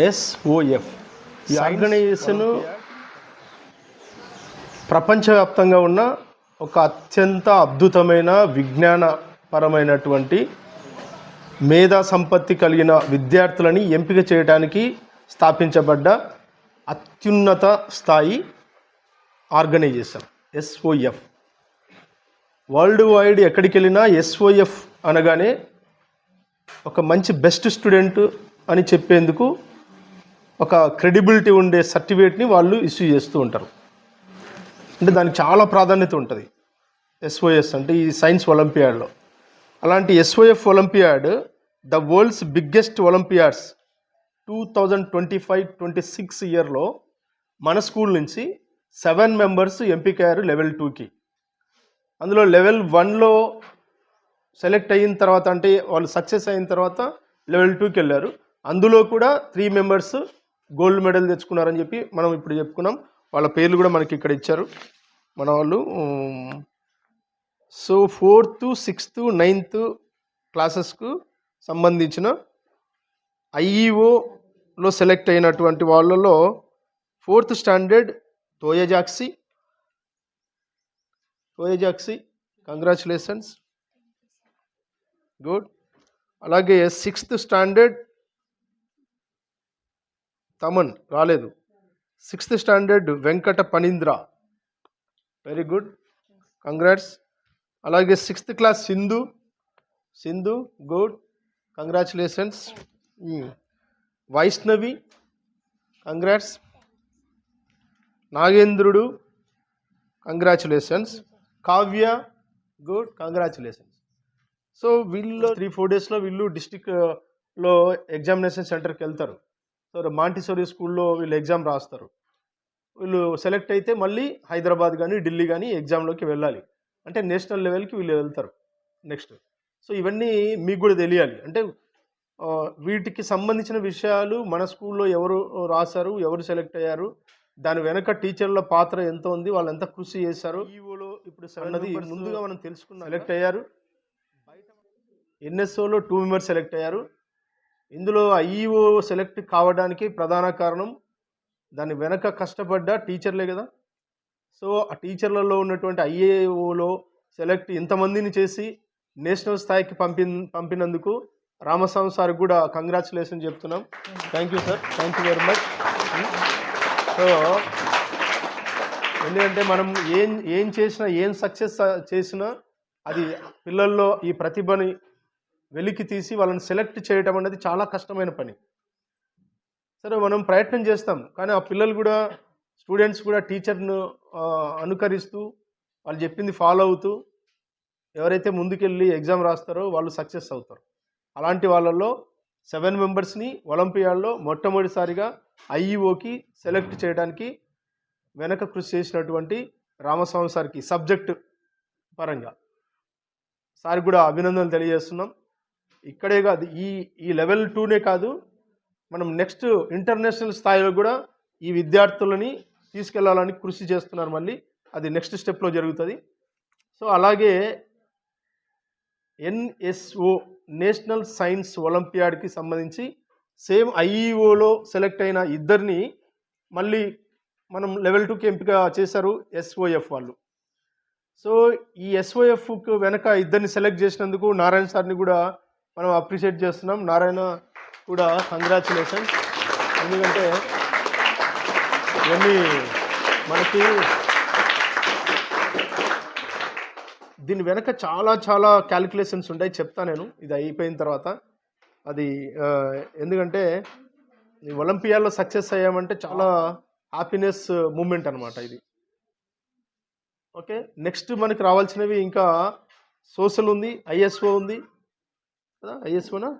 ఎస్ఓఎఫ్ ఈ ఆర్గనైజేషన్ ప్రపంచవ్యాప్తంగా ఉన్న ఒక అత్యంత అద్భుతమైన విజ్ఞానపరమైనటువంటి మేధా సంపత్తి కలిగిన విద్యార్థులని ఎంపిక చేయడానికి స్థాపించబడ్డ అత్యున్నత స్థాయి ఆర్గనైజేషన్ ఎస్ఓఎఫ్ వరల్డ్ వైడ్ ఎక్కడికి వెళ్ళినా ఎస్ఓఎఫ్ అనగానే ఒక మంచి బెస్ట్ స్టూడెంట్ అని చెప్పేందుకు ఒక క్రెడిబిలిటీ ఉండే సర్టిఫికేట్ని వాళ్ళు ఇష్యూ చేస్తూ ఉంటారు. అంటే దానికి చాలా ప్రాధాన్యత ఉంటుంది. ఎస్ఓఎస్ అంటే ఈ సైన్స్ ఒలింపియాడ్లో. అలాంటి SOF olympiad the world's biggest olympiads two thousand twenty five twenty six ఇయర్లో మన స్కూల్ నుంచి సెవెన్ మెంబర్స్ ఎంపికయ్యారు లెవెల్ టూకి. అందులో లెవెల్ వన్లో సెలెక్ట్ అయిన తర్వాత అంటే వాళ్ళు సక్సెస్ అయిన తర్వాత లెవెల్ టూకి వెళ్ళారు. అందులో కూడా త్రీ మెంబర్స్ గోల్డ్ మెడల్ తెచ్చుకున్నారని చెప్పి మనం ఇప్పుడు చెప్పుకున్నాం. వాళ్ళ పేర్లు కూడా మనకి ఇక్కడ ఇచ్చారు. మన వాళ్ళు సో ఫోర్త్ సిక్స్త్ నైన్త్ క్లాసెస్కు సంబంధించిన ఐఈఓలో సెలెక్ట్ అయినటువంటి వాళ్ళలో fourth standard Toyajakshi Toyajakshi congratulations. Good. అలాగే సిక్స్త్ స్టాండర్డ్ తమన్ రాలేదు. Sixth standard Venkata Phanindra. Very good congrats అలాగే sixth class Sindhu. Sindhu good congratulations hmm. Vaishnavi. Congrats నాగేంద్రుడు. Congratulations Kavya good congratulations so వీళ్ళు three four డేస్లో వీళ్ళు డిస్టిక్లో ఎగ్జామినేషన్ సెంటర్కి వెళ్తారు. సో మాంటిసోరీ స్కూల్లో వీళ్ళు ఎగ్జామ్ రాస్తారు. వీళ్ళు సెలెక్ట్ అయితే మళ్ళీ హైదరాబాద్ కానీ ఢిల్లీ కానీ ఎగ్జామ్లోకి వెళ్ళాలి. అంటే నేషనల్ లెవెల్కి వీళ్ళు వెళ్తారు నెక్స్ట్. సో ఇవన్నీ మీకు కూడా తెలియాలి. అంటే వీటికి సంబంధించిన విషయాలు మన స్కూల్లో ఎవరు రాశారు ఎవరు సెలెక్ట్ అయ్యారు దాని వెనక టీచర్ల పాత్ర ఎంత ఉంది వాళ్ళు ఎంత కృషి చేశారు ఈఓలో ఇప్పుడు అన్నది ముందుగా మనం తెలుసుకున్నాం సెలెక్ట్ అయ్యారు. ఎన్ఎస్ఓలో టూ మెంబర్స్ సెలెక్ట్ అయ్యారు. ఇందులో ఐఈఓ సెలెక్ట్ కావడానికి ప్రధాన కారణం దాని వెనక కష్టపడ్డ టీచర్లే కదా. సో ఆ టీచర్లలో ఉన్నటువంటి ఐఏఓలో సెలెక్ట్ ఇంతమందిని చేసి నేషనల్ స్థాయికి పంపి పంపినందుకు రామస్వామి సార్ కూడా కంగ్రాచులేషన్ చెప్తున్నాం. Thank you sir. Thank you very much. So ఎందుకంటే మనం ఏం ఏం చేసినా ఏం సక్సెస్ చేసినా అది పిల్లల్లో ఈ ప్రతిభని వెలికి తీసి వాళ్ళని సెలెక్ట్ చేయడం అనేది చాలా కష్టమైన పని. సరే మనం ప్రయత్నం చేస్తాం. కానీ ఆ పిల్లలు కూడా స్టూడెంట్స్ కూడా టీచర్ను అనుకరిస్తూ వాళ్ళు చెప్పింది ఫాలో అవుతూ ఎవరైతే ముందుకెళ్ళి ఎగ్జామ్ రాస్తారో వాళ్ళు సక్సెస్ అవుతారు. అలాంటి వాళ్ళల్లో సెవెన్ మెంబర్స్ని ఒలింపియాడ్లో మొట్టమొదటిసారిగా ఐఈఓకి సెలెక్ట్ చేయడానికి వెనక కృషి చేసినటువంటి రామస్వామి సార్కి సబ్జెక్ట్ పరంగా. సార్ కూడా అభినందనలు తెలియజేస్తున్నాం. ఇక్కడే కాదు ఈ ఈ లెవెల్ టూనే కాదు మనం నెక్స్ట్ ఇంటర్నేషనల్ స్థాయిలో కూడా ఈ విద్యార్థులని తీసుకెళ్ళాలని కృషి చేస్తున్నారు మళ్ళీ. అది నెక్స్ట్ స్టెప్లో జరుగుతుంది. సో అలాగే ఎన్ఎస్ఓ నేషనల్ సైన్స్ ఒలింపియాడ్కి సంబంధించి సేమ్ ఐఈఓలో సెలెక్ట్ అయిన ఇద్దరిని మళ్ళీ మనం లెవెల్ టూకి ఎంపిక చేశారు ఎస్ఓఎఫ్ వాళ్ళు. సో ఈ ఎస్ఓఎఫ్కు వెనక ఇద్దరిని సెలెక్ట్ చేసినందుకు నారాయణ సార్ని కూడా మనం అప్రిషియేట్ చేస్తున్నాం. నారాయణ కూడా కంగ్రాచులేషన్ ఎందుకంటే ఇవన్నీ మనకి దీని వెనక చాలా చాలా క్యాలిక్యులేషన్స్ ఉంటాయి. చెప్తా నేను. ఇది అయిపోయిన తర్వాత. అది ఎందుకంటే ఈ ఒలింపియాలో సక్సెస్ అయ్యామంటే చాలా హ్యాపీనెస్ మూమెంట్ అనమాట ఇది. ఓకే? నెక్స్ట్ మనకి రావాల్సినవి ఇంకా సోషల్ ఉంది ఐఎస్ఓ ఉంది కదా? ఐఎస్ఓనా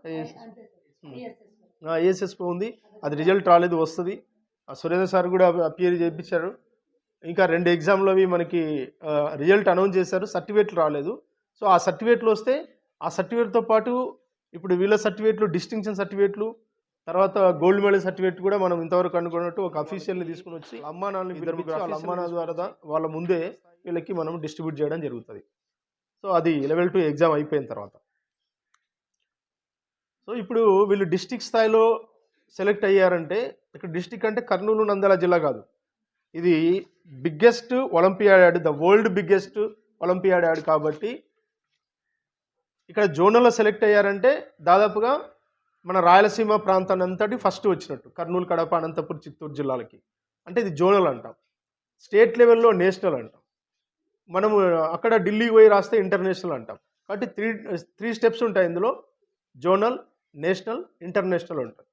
ఐఎస్ఎస్ఓ ఉంది. అది రిజల్ట్ రాలేదు వస్తుంది. ఆ సురేంద్ర సార్ కూడా అపియర్ చేయించారు ఇంకా రెండు ఎగ్జామ్లు అవి మనకి రిజల్ట్ అనౌన్స్ చేశారు. సర్టిఫికేట్లు రాలేదు. సో ఆ సర్టిఫికేట్లు వస్తే ఆ సర్టిఫికేట్తో పాటు ఇప్పుడు వీళ్ళ సర్టిఫికేట్లు డిస్టింక్షన్ సర్టిఫికేట్లు తర్వాత గోల్డ్ మెడల్ సర్టిఫికేట్ కూడా మనం ఇంతవరకు అనుకున్నట్టు ఒక అఫీషియల్ని తీసుకుని వచ్చి అమ్మా నాన్నలు ఇద్దరు వాళ్ళ అమ్మా నాన్న ద్వారా వాళ్ళ ముందే వీళ్ళకి మనం డిస్ట్రిబ్యూట్ చేయడం జరుగుతుంది. సో అది లెవెల్ టూ ఎగ్జామ్ అయిపోయిన తర్వాత. సో ఇప్పుడు వీళ్ళు డిస్టిక్ స్థాయిలో సెలెక్ట్ అయ్యారంటే ఇక్కడ డిస్టిక్ అంటే కర్నూలు నంద్యాల జిల్లా కాదు. ఇది biggest olympiad the world biggest olympiad add కాబట్టి ఇక్కడ జోనల్లో సెలెక్ట్ అయ్యారంటే దాదాపుగా మన రాయలసీమ ప్రాంతాన్ని అంతటి ఫస్ట్ వచ్చినట్టు కర్నూలు కడప అనంతపురం చిత్తూరు జిల్లాలకి. అంటే ఇది జోనల్ అంటాం. స్టేట్ లెవెల్లో నేషనల్ అంటాం. మనము అక్కడ ఢిల్లీకి పోయి రాస్తే ఇంటర్నేషనల్ అంటాం. కాబట్టి త్రీ త్రీ స్టెప్స్ ఉంటాయి ఇందులో. జోనల్ నేషనల్ ఇంటర్నేషనల్ ఉంటుంది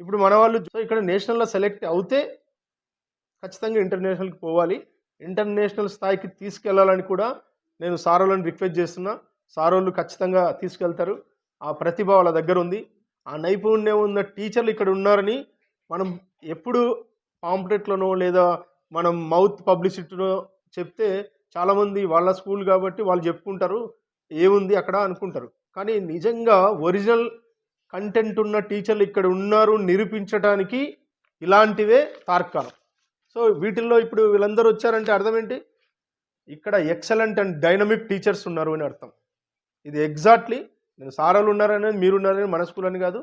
ఇప్పుడు మన వాళ్ళు ఇక్కడ నేషనల్లో సెలెక్ట్ అవుతే ఖచ్చితంగా ఇంటర్నేషనల్కి పోవాలి. ఇంటర్నేషనల్ స్థాయికి తీసుకెళ్ళాలని కూడా నేను సారోళ్ళని రిక్వెస్ట్ చేస్తున్నా. సారోళ్ళు ఖచ్చితంగా తీసుకెళ్తారు. ఆ ప్రతిభ వాళ్ళ దగ్గర ఉంది. ఆ నైపుణ్యం ఉన్న టీచర్లు ఇక్కడ ఉన్నారని మనం ఎప్పుడు పాంప్లెట్లోనో లేదా మనం మౌత్ పబ్లిసిటీలో చెప్తే చాలామంది వాళ్ళ స్కూల్ కాబట్టి వాళ్ళు చెప్పుకుంటారు. ఏముంది అక్కడ అనుకుంటారు. కానీ నిజంగా ఒరిజినల్ కంటెంట్ ఉన్న టీచర్లు ఇక్కడ ఉన్నారు నిరూపించడానికి ఇలాంటివే తార్కాలం సో వీటిల్లో ఇప్పుడు వీళ్ళందరూ వచ్చారంటే అర్థం ఏంటి? ఇక్కడ ఎక్సలెంట్ అండ్ డైనమిక్ టీచర్స్ ఉన్నారు అని అర్థం. ఇది ఎగ్జాక్ట్లీ నేను సారాలు ఉన్నారనేది మీరు ఉన్నారని మన స్కూల్ అని కాదు.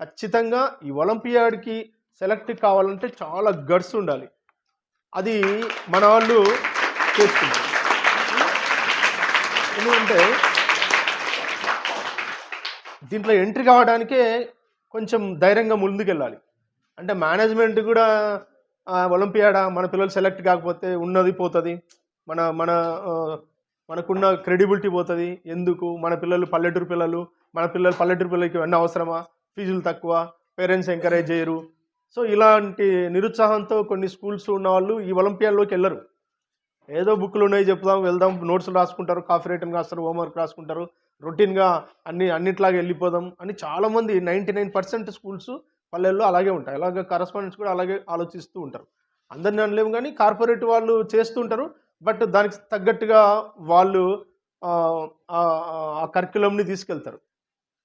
ఖచ్చితంగా ఈ ఒలింపియాడ్కి సెలెక్ట్ కావాలంటే చాలా గడ్స్ ఉండాలి. అది మన వాళ్ళు చేస్తున్నారు ఎందుకంటే దీంట్లో ఎంట్రీ కావడానికే కొంచెం ధైర్యంగా ముందుకెళ్ళాలి. అంటే మేనేజ్మెంట్ కూడా ఒలింపియాడా మన పిల్లలు సెలెక్ట్ కాకపోతే ఉన్నది పోతుంది. మన మన మనకున్న క్రెడిబిలిటీ పోతుంది. ఎందుకు? మన పిల్లలు పల్లెటూరు పిల్లలు మన పిల్లలు పల్లెటూరు పిల్లలకి ఇవన్నీ అవసరమా? ఫీజులు తక్కువ పేరెంట్స్ ఎంకరేజ్ చేయరు. సో ఇలాంటి నిరుత్సాహంతో కొన్ని స్కూల్స్ ఉన్న వాళ్ళు ఈ ఒలింపియాల్లోకి వెళ్ళరు. ఏదో బుక్లు ఉన్నాయి చెప్దాం వెళ్దాం నోట్స్లు రాసుకుంటారు కాఫీ రైటింగ్ రాస్తారు హోంవర్క్ రాసుకుంటారు. రొటీన్గా అన్ని అన్నిట్లాగా వెళ్ళిపోదాం అని చాలామంది నైంటీ నైన్ పర్సెంట్ స్కూల్స్ పల్లెల్లో అలాగే ఉంటాయి. అలాగే కరస్పాండెంట్స్ కూడా అలాగే ఆలోచిస్తూ ఉంటారు. అందరిని అనలేము కానీ కార్పొరేట్ వాళ్ళు చేస్తుంటారు బట్ దానికి తగ్గట్టుగా వాళ్ళు ఆ, ఆ, కరికులంని తీసుకెళ్తారు.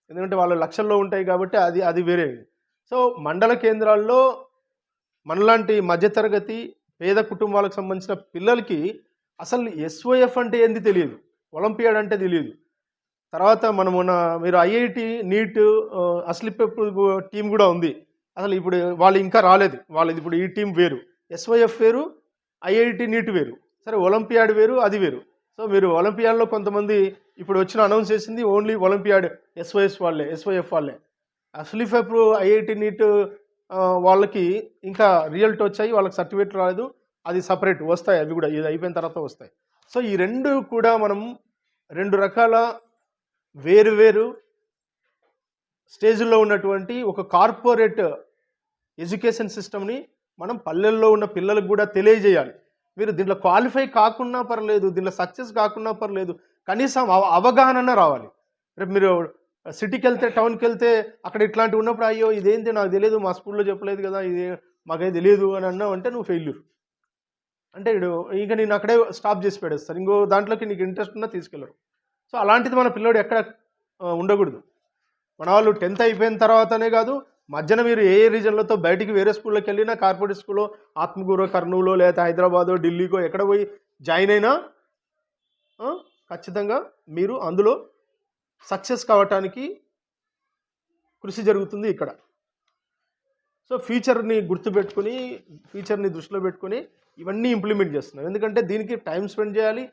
ఎందుకంటే వాళ్ళ లక్షల్లో ఉంటాయి కాబట్టి అది అది వేరే. సో మండల కేంద్రాల్లో మనలాంటి మధ్యతరగతి పేద కుటుంబాలకు సంబంధించిన పిల్లలకి అసలు ఎస్ఓఎఫ్ అంటే ఏంది తెలియదు. ఒలింపియాడ్ అంటే తెలియదు. తర్వాత మనం మీరు ఐఐటి నీట్ అస్లిప్ టీం కూడా ఉంది. అసలు ఇప్పుడు వాళ్ళు ఇంకా రాలేదు. వాళ్ళది ఇప్పుడు ఈ టీం వేరు. ఎస్వైఎఫ్ వేరు ఐఐటి నీట్ వేరు. సరే ఒలింపియాడ్ వేరు అది వేరు. సో మీరు ఒలింపియాడ్లో కొంతమంది ఇప్పుడు వచ్చిన అనౌన్స్ చేసింది ఓన్లీ ఒలింపియాడ్ ఎస్వైఎస్ వాళ్ళే ఎస్వైఎఫ్ వాళ్ళే. అస్లిఫెప్ ఐఐటి నీట్ వాళ్ళకి ఇంకా రిజల్ట్ వచ్చాయి. వాళ్ళకి సర్టిఫికేట్ రాలేదు. అది సపరేట్ వస్తాయి. అవి కూడా ఇది అయిపోయిన తర్వాత వస్తాయి. సో ఈ రెండు కూడా మనం రెండు రకాల వేరు వేరు స్టేజ్లో ఉన్నటువంటి ఒక కార్పొరేట్ ఎడ్యుకేషన్ సిస్టమ్ని మనం పల్లెల్లో ఉన్న పిల్లలకు కూడా తెలియజేయాలి. మీరు దీంట్లో క్వాలిఫై కాకున్నా పర్లేదు దీంట్లో సక్సెస్ కాకున్నా పర్లేదు కనీసం అవ- అవగాహన రావాలి. రేపు మీరు సిటీకి వెళ్తే టౌన్కి వెళ్తే అక్కడ ఇట్లాంటివి ఉన్నప్పుడు అయ్యో ఇదేంటి నాకు తెలియదు మా స్కూల్లో చెప్పలేదు కదా ఇది మాకేం తెలియదు అని అన్నావు అంటే నువ్వు ఫెయిల్యూర్ అంటే ఇడు ఇక నేను అక్కడే స్టాప్ చేసి పెడేస్తాను ఇంకో దాంట్లోకి నీకు ఇంట్రెస్ట్ ఉన్నా తీసుకెళ్ళరు. సో అలాంటిది మన పిల్లోడు ఎక్కడ ఉండకూడదు. మన వాళ్ళు టెన్త్ అయిపోయిన తర్వాతనే కాదు మధ్యన మీరు ఏ రీజన్లతో బయటికి వేరే స్కూల్లోకి వెళ్ళినా కార్పొరేట్ స్కూల్లో ఆత్మకూరు కర్నూలు లేదా హైదరాబాదో ఢిల్లీకో ఎక్కడ పోయి జాయిన్ అయినా ఖచ్చితంగా మీరు అందులో సక్సెస్ కావటానికి కృషి జరుగుతుంది ఇక్కడ. సో ఫ్యూచర్ని గుర్తుపెట్టుకుని ఫ్యూచర్ని దృష్టిలో పెట్టుకుని ఇవన్నీ ఇంప్లిమెంట్ చేస్తున్నాం. ఎందుకంటే దీనికి టైం స్పెండ్ చేయాలి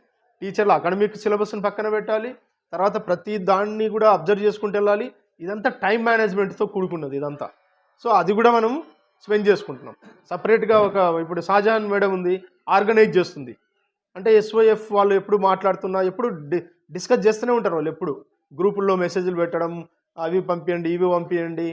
టీచర్లు అకాడమిక్ సిలబస్ని పక్కన పెట్టాలి. తర్వాత ప్రతి దాన్ని కూడా అబ్జర్వ్ చేసుకుంటూ వెళ్ళాలి. ఇదంతా టైం మేనేజ్మెంట్తో కూడుకున్నది ఇదంతా. సో అది కూడా మనం స్పెండ్ చేసుకుంటున్నాం. సపరేట్గా ఒక ఇప్పుడు షాజహాన్ మేడం ఉంది ఆర్గనైజ్ చేస్తుంది. అంటే ఎస్ఓఎఫ్ వాళ్ళు ఎప్పుడు మాట్లాడుతున్నా ఎప్పుడు డి డిస్కస్ చేస్తూనే ఉంటారు వాళ్ళు ఎప్పుడు. గ్రూపుల్లో మెసేజ్లు పెట్టడం అవి పంపించండి ఇవి పంపించండి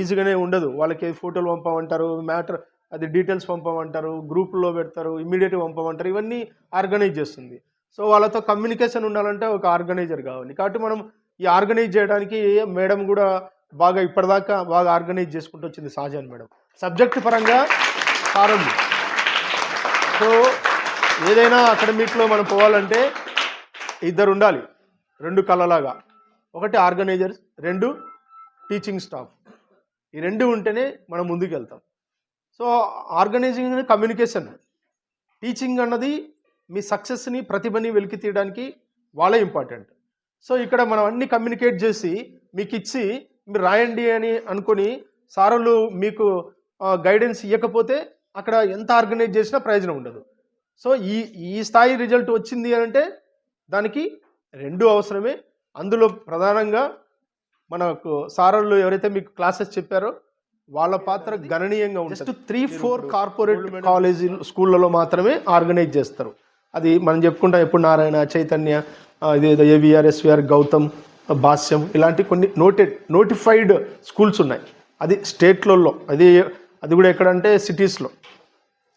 ఈజీగానే ఉండదు. వాళ్ళకి ఫోటోలు పంపమంటారు మ్యాటర్ అది డీటెయిల్స్ పంపమంటారు గ్రూపుల్లో పెడతారు ఇమీడియట్గా పంపమంటారు ఇవన్నీ ఆర్గనైజ్ చేస్తుంది. సో వాళ్ళతో కమ్యూనికేషన్ ఉండాలంటే ఒక ఆర్గనైజర్ కావాలి. కాబట్టి మనం ఈ ఆర్గనైజ్ చేయడానికి మేడం కూడా బాగా ఇప్పటిదాకా బాగా ఆర్గనైజ్ చేసుకుంటూ వచ్చింది సహజాన్ మేడం. సబ్జెక్ట్ పరంగా సారుంది సో ఏదైనా అకాడమిక్లో మనం పోవాలంటే ఇద్దరు ఉండాలి. రెండు కళలాగా. ఒకటి ఆర్గనైజర్స్ రెండు టీచింగ్ స్టాఫ్. ఈ రెండు ఉంటేనే మనం ముందుకు వెళ్తాం సో ఆర్గనైజింగ్ అనేది కమ్యూనికేషన్. టీచింగ్ అన్నది మీ సక్సెస్ని ప్రతిభని వెలికి తీయడానికి వాళ్ళే ఇంపార్టెంట్ సో ఇక్కడ మనం అన్ని కమ్యూనికేట్ చేసి మీకు ఇచ్చి మీరు రాయండి అని అనుకొని సారులు మీకు గైడెన్స్ ఇవ్వకపోతే అక్కడ ఎంత ఆర్గనైజ్ చేసినా ప్రయోజనం ఉండదు. సో ఈ ఈ స్థాయి రిజల్ట్ వచ్చింది అని అంటే దానికి రెండు అవసరమే. అందులో ప్రధానంగా మనకు సారళ్ళు ఎవరైతే మీకు క్లాసెస్ చెప్పారో వాళ్ళ పాత్ర గణనీయంగా ఉంటుంది. Just three four corporate college స్కూళ్ళలో మాత్రమే ఆర్గనైజ్ చేస్తారు. అది మనం చెప్పుకుంటాం ఎప్పుడు నారాయణ చైతన్య ఆ, ఇదేదో ఏవిఆర్ ఎస్విఆర్ గౌతమ్ భాష్యం ఇలాంటి కొన్ని నోటెడ్ నోటిఫైడ్ స్కూల్స్ ఉన్నాయి. అది స్టేట్లలో అది అది కూడా ఎక్కడంటే సిటీస్లో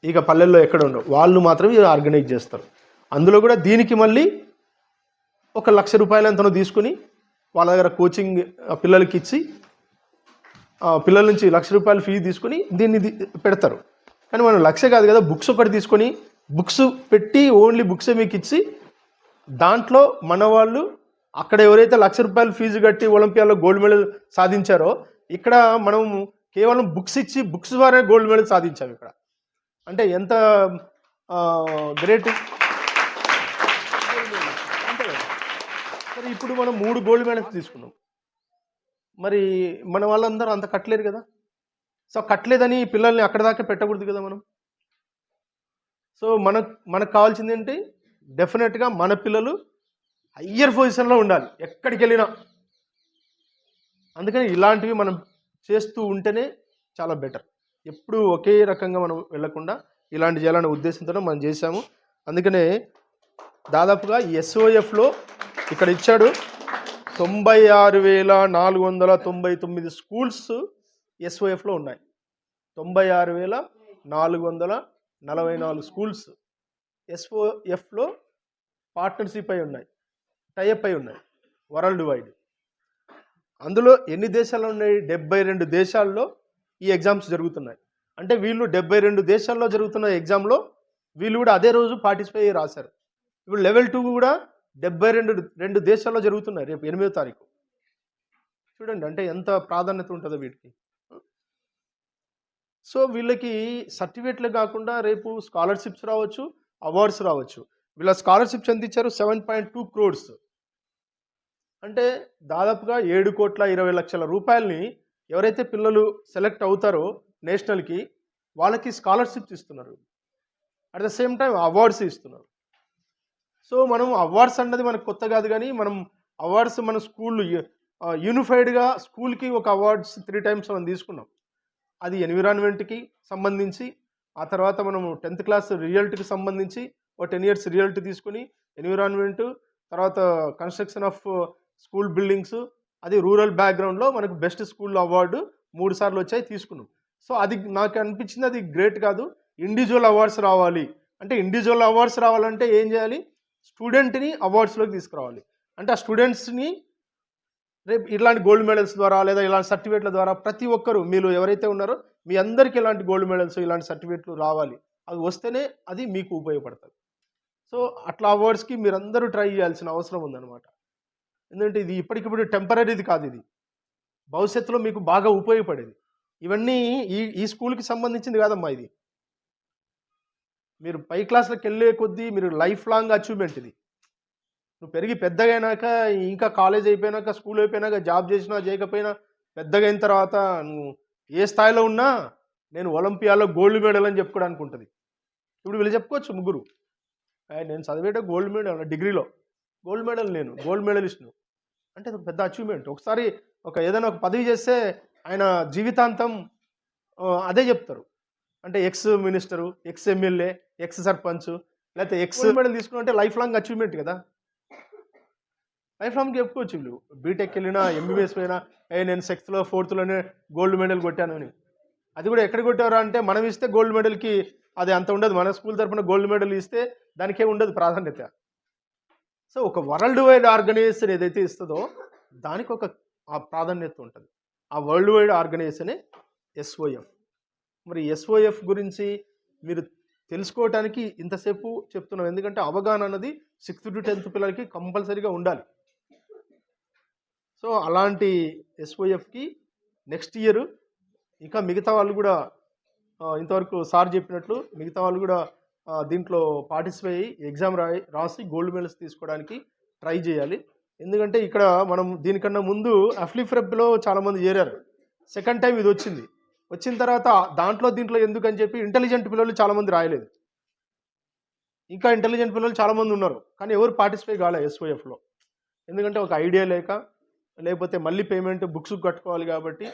ఇక పల్లెల్లో ఎక్కడ ఉండవు. వాళ్ళు మాత్రమే ఇది ఆర్గనైజ్ చేస్తారు. అందులో కూడా దీనికి మళ్ళీ ఒక లక్ష రూపాయలు ఎంతనో తీసుకుని వాళ్ళ దగ్గర కోచింగ్ పిల్లలకి ఇచ్చి పిల్లల నుంచి లక్ష రూపాయలు ఫీజు తీసుకుని దీన్ని పెడతారు. కానీ మనం లక్ష కాదు కదా బుక్స్ ఒకటి తీసుకొని బుక్స్ పెట్టి ఓన్లీ బుక్సే మీకు ఇచ్చి దాంట్లో మన వాళ్ళు అక్కడ ఎవరైతే లక్ష రూపాయలు ఫీజు కట్టి ఒలింపియాలో గోల్డ్ మెడల్ సాధించారో ఇక్కడ మనం కేవలం బుక్స్ ఇచ్చి బుక్స్ ద్వారా గోల్డ్ మెడల్ సాధించాం ఇక్కడ. అంటే ఎంత గ్రేట్. మరి ఇప్పుడు మనం మూడు గోల్డ్ మెడల్స్ తీసుకున్నాం. మరి మన వాళ్ళందరూ అంత కట్టలేరు కదా? సో కట్టలేదని పిల్లల్ని అక్కడ దాకా పెట్టకూడదు కదా మనం? సో మనకు మనకు కావాల్సింది ఏంటి? డెఫినెట్గా మన పిల్లలు హయ్యర్ పొజిషన్లో ఉండాలి. ఎక్కడికి వెళ్ళినా. అందుకని ఇలాంటివి మనం చేస్తూ ఉంటేనే చాలా బెటర్ ఎప్పుడు ఒకే రకంగా మనం వెళ్ళకుండా ఇలాంటి చేయాలనే ఉద్దేశంతో మనం చేశాము. అందుకనే దాదాపుగా ఎస్ఓఎఫ్లో ఇక్కడ ఇచ్చాడు తొంభై ఆరు వేల నాలుగు వందల తొంభై తొమ్మిది స్కూల్స్ ఎస్ఓఎఫ్లో ఉన్నాయి. తొంభై ఆరు వేల నాలుగు వందల నలభై నాలుగు స్కూల్స్ ఎస్ఓఎఫ్లో పార్ట్నర్షిప్ అయి ఉన్నాయి. టైఅప్ అయి ఉన్నాయి. World wide. అందులో ఎన్ని దేశాలు ఉన్నాయి? డెబ్బై రెండు దేశాల్లో ఈ ఎగ్జామ్స్ జరుగుతున్నాయి. అంటే వీళ్ళు డెబ్బై రెండు దేశాల్లో జరుగుతున్న ఎగ్జామ్లో వీళ్ళు కూడా అదే రోజు పార్టిసిపేట్ అయ్యి రాశారు. ఇప్పుడు లెవెల్ టూ కూడా డెబ్బై రెండు రెండు దేశాల్లో జరుగుతున్నాయి రేపు ఎనిమిదో తారీఖు. చూడండి అంటే ఎంత ప్రాధాన్యత ఉంటుందో వీటికి. సో వీళ్ళకి సర్టిఫికేట్లు కాకుండా రేపు స్కాలర్షిప్స్ రావచ్చు అవార్డ్స్ రావచ్చు. వీళ్ళ స్కాలర్షిప్స్ ఎంత ఇచ్చారు? సెవెన్ పాయింట్ టూ క్రోడ్స్ అంటే దాదాపుగా ఏడు కోట్ల ఇరవై లక్షల రూపాయలని ఎవరైతే పిల్లలు సెలెక్ట్ అవుతారో నేషనల్కి వాళ్ళకి స్కాలర్షిప్స్ ఇస్తున్నారు. At the same time awards ఇస్తున్నారు. సో మనం అవార్డ్స్ అన్నది మనకు కొత్త కాదు కానీ మనం అవార్డ్స్ మన స్కూల్ యూనిఫైడ్గా స్కూల్కి ఒక అవార్డ్స్ త్రీ టైమ్స్ మనం తీసుకున్నాం. అది ఎన్విరాన్మెంట్కి సంబంధించి ఆ తర్వాత మనము టెన్త్ క్లాస్ రిజల్ట్కి సంబంధించి ఒక టెన్ ఇయర్స్ రిజల్ట్ తీసుకుని ఎన్విరాన్మెంట్ తర్వాత కన్స్ట్రక్షన్ ఆఫ్ స్కూల్ బిల్డింగ్స్ అది రూరల్ బ్యాక్గ్రౌండ్లో మనకు బెస్ట్ స్కూల్ అవార్డు మూడు సార్లు వచ్చాయి తీసుకున్నాం. సో అది నాకు అనిపించింది అది గ్రేట్ కాదు. ఇండివిజువల్ అవార్డ్స్ రావాలి. అంటే ఇండివిజువల్ అవార్డ్స్ రావాలంటే ఏం చేయాలి? స్టూడెంట్ని అవార్డ్స్లోకి తీసుకురావాలి. అంటే ఆ స్టూడెంట్స్ని రేపు ఇలాంటి గోల్డ్ మెడల్స్ ద్వారా లేదా ఇలాంటి సర్టిఫికేట్ల ద్వారా ప్రతి ఒక్కరు మీరు ఎవరైతే ఉన్నారో మీ అందరికీ ఇలాంటి గోల్డ్ మెడల్స్ ఇలాంటి సర్టిఫికేట్లు రావాలి. అవి వస్తేనే అది మీకు ఉపయోగపడుతుంది సో అట్లా అవార్డ్స్కి మీరందరూ ట్రై చేయాల్సిన అవసరం ఉందన్నమాట. ఎందుకంటే ఇది ఇప్పటికిప్పుడు టెంపరీది కాదు ఇది. భవిష్యత్తులో మీకు బాగా ఉపయోగపడేది. ఇవన్నీ ఈ ఈ స్కూల్కి సంబంధించింది కాదమ్మా ఇది. మీరు పై క్లాస్లకు వెళ్ళే కొద్దీ మీరు లైఫ్ లాంగ్ అచీవ్మెంట్ ఇది. నువ్వు పెరిగి పెద్దగా అయినాక ఇంకా కాలేజ్ అయిపోయినాక స్కూల్ అయిపోయినాక జాబ్ చేసినా చేయకపోయినా పెద్దగా అయిన తర్వాత నువ్వు ఏ స్థాయిలో ఉన్నా నేను ఒలింపియాలో గోల్డ్ మెడల్ అని చెప్పుకోవడానికి ఉంటుంది ఇప్పుడు వీళ్ళు చెప్పుకోవచ్చు ముగ్గురు. "ఏయ్, నేను చదివేట గోల్డ్ మెడల్ డిగ్రీలో. గోల్డ్ మెడల్ నేను గోల్డ్ మెడలిస్ట్ను అంటే అది పెద్ద అచీవ్మెంట్. ఒకసారి ఒక ఏదైనా ఒక పదవి చేస్తే ఆయన జీవితాంతం అదే చెప్తారు. అంటే ex minister ex MLA ex sarpanch లేకపోతే ఎక్స్ మెడల్ తీసుకున్నా లైఫ్ లాంగ్ అచీవ్మెంట్ కదా. లైఫ్ లాంగ్ చెప్పుకోవచ్చు వీళ్ళు. బీటెక్ వెళ్ళినా ఎంబీబీఎస్ పోయినా ఏ నేను సిక్స్త్లో ఫోర్త్లోనే గోల్డ్ మెడల్ కొట్టాను అని. అది కూడా ఎక్కడ కొట్టారా అంటే మనం ఇస్తే గోల్డ్ మెడల్కి అది అంత ఉండదు. మన స్కూల్ తరపున గోల్డ్ మెడల్ ఇస్తే దానికే ఉండదు ప్రాధాన్యత. సో ఒక వరల్డ్ వైడ్ ఆర్గనైజేషన్ ఏదైతే ఇస్తుందో దానికి ఒక ఆ ప్రాధాన్యత ఉంటుంది. ఆ వరల్డ్ వైడ్ ఆర్గనైజేషనే ఎస్ఓఎఫ్ మరి ఎస్ఓఎఫ్ గురించి మీరు తెలుసుకోవటానికి ఇంతసేపు చెప్తున్నాం. ఎందుకంటే అవగాహన అన్నది సిక్స్త్ టు టెన్త్ పిల్లలకి కంపల్సరీగా ఉండాలి. సో అలాంటి ఎస్ఓఎఫ్కి నెక్స్ట్ ఇయర్ ఇంకా మిగతా వాళ్ళు కూడా ఇంతవరకు సార్ చెప్పినట్లు మిగతా వాళ్ళు కూడా దీంట్లో పార్టిసిపేట్ అయ్యి ఎగ్జామ్ రాయి రాసి గోల్డ్ మెడల్స్ తీసుకోవడానికి ట్రై చేయాలి. ఎందుకంటే ఇక్కడ మనం దీనికన్నా ముందు అఫ్లిఫ్రెబ్లో చాలామంది చేరారు. సెకండ్ టైం ఇది వచ్చింది. వచ్చిన తర్వాత దాంట్లో దీంట్లో ఎందుకని చెప్పి ఇంటెలిజెంట్ పిల్లలు చాలామంది రాయలేదు. ఇంకా ఇంటెలిజెంట్ పిల్లలు చాలామంది ఉన్నారు. కానీ ఎవరు పార్టిసిపేట్ కాలే ఎస్ఓఎఫ్లో ఎందుకంటే ఒక ఐడియా లేక లేకపోతే మళ్ళీ పేమెంట్ బుక్స్ కట్టుకోవాలి కాబట్టి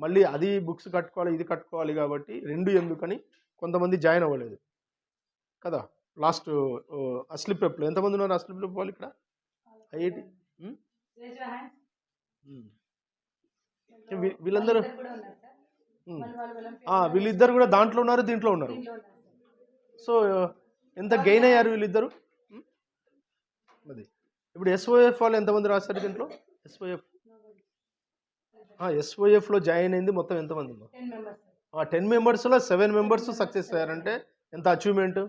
మళ్ళీ అది బుక్స్ కట్టుకోవాలి ఇది కట్టుకోవాలి కాబట్టి రెండు ఎందుకని కొంతమంది జాయిన్ అవ్వలేదు. కదా? లాస్ట్ అస్లిప్ ఎప్పుడు ఎంతమంది ఉన్నారు అస్లిప్ వాళ్ళు ఇక్కడ? ఐఐటి. వీళ్ళందరూ? వీళ్ళిద్దరు కూడా దాంట్లో ఉన్నారు దీంట్లో ఉన్నారు. సో ఎంత గెయిన్ అయ్యారు వీళ్ళిద్దరు? అది. ఇప్పుడు ఎస్ఓఎఫ్ వాళ్ళు ఎంతమంది రాస్తారు దీంట్లో? ఎస్ఓఎఫ్ ఎస్ఓఎఫ్లో జాయిన్ అయింది మొత్తం ఎంతమంది టెన్ మెంబర్స్లో సెవెన్ మెంబర్స్ సక్సెస్ అయ్యారంటే ఎంత అచీవ్మెంట్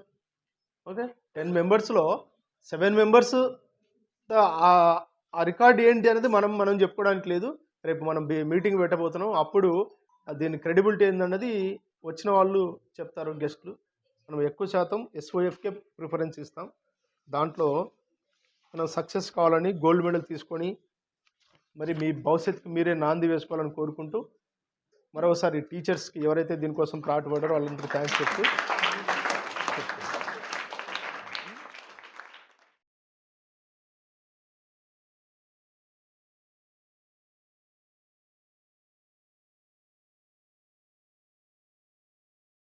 ఓకే టెన్ మెంబర్స్లో సెవెన్ మెంబర్స్ ఆ రికార్డ్ ఏంటి అనేది మనం మనం చెప్పుకోవడానికి లేదు. రేపు మనం మీటింగ్ పెట్టబోతున్నాం. అప్పుడు దీని క్రెడిబిలిటీ ఏందన్నది వచ్చిన వాళ్ళు చెప్తారు గెస్ట్లు మనం ఎక్కువ శాతం ఎస్ఓఎఫ్కే ప్రిఫరెన్స్ ఇస్తాం. దాంట్లో మనం సక్సెస్ కావాలని గోల్డ్ మెడల్ తీసుకొని మరి మీ భవిష్యత్తుకు మీరే నాంది వేసుకోవాలని కోరుకుంటూ మరోసారి టీచర్స్కి ఎవరైతే దీనికోసం పాటుపడారో వాళ్ళందరూ థ్యాంక్స్ చెప్తూ